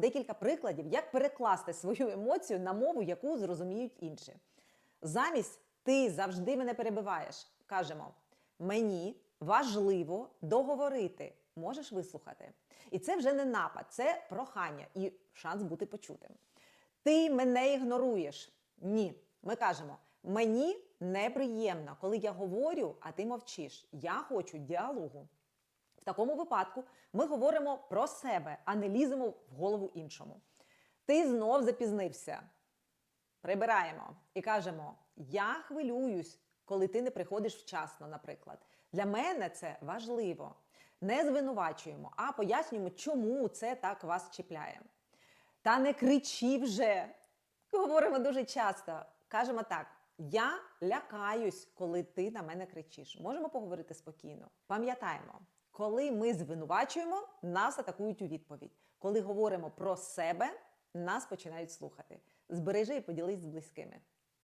Декілька прикладів, як перекласти свою емоцію на мову, яку зрозуміють інші. Замість ти завжди мене перебиваєш. Кажемо: мені важливо договорити. Можеш вислухати. І це вже не напад, це прохання і шанс бути почутим. Ти мене ігноруєш. Ні. Ми кажемо: мені неприємно, коли я говорю, а ти мовчиш. Я хочу діалогу. Такому випадку ми говоримо про себе, а не ліземо в голову іншому. Ти знов запізнився. Прибираємо і кажемо: Я хвилююсь, коли ти не приходиш вчасно, наприклад. Для мене це важливо. Не звинувачуємо, а пояснюємо, чому це так вас чіпляє. Та не кричи вже. Говоримо дуже часто. Кажемо так: я лякаюсь, коли ти на мене кричиш. Можемо поговорити спокійно. Пам'ятаємо, коли ми звинувачуємо, нас атакують у відповідь. Коли говоримо про себе, нас починають слухати. Збережи і поділись з близькими.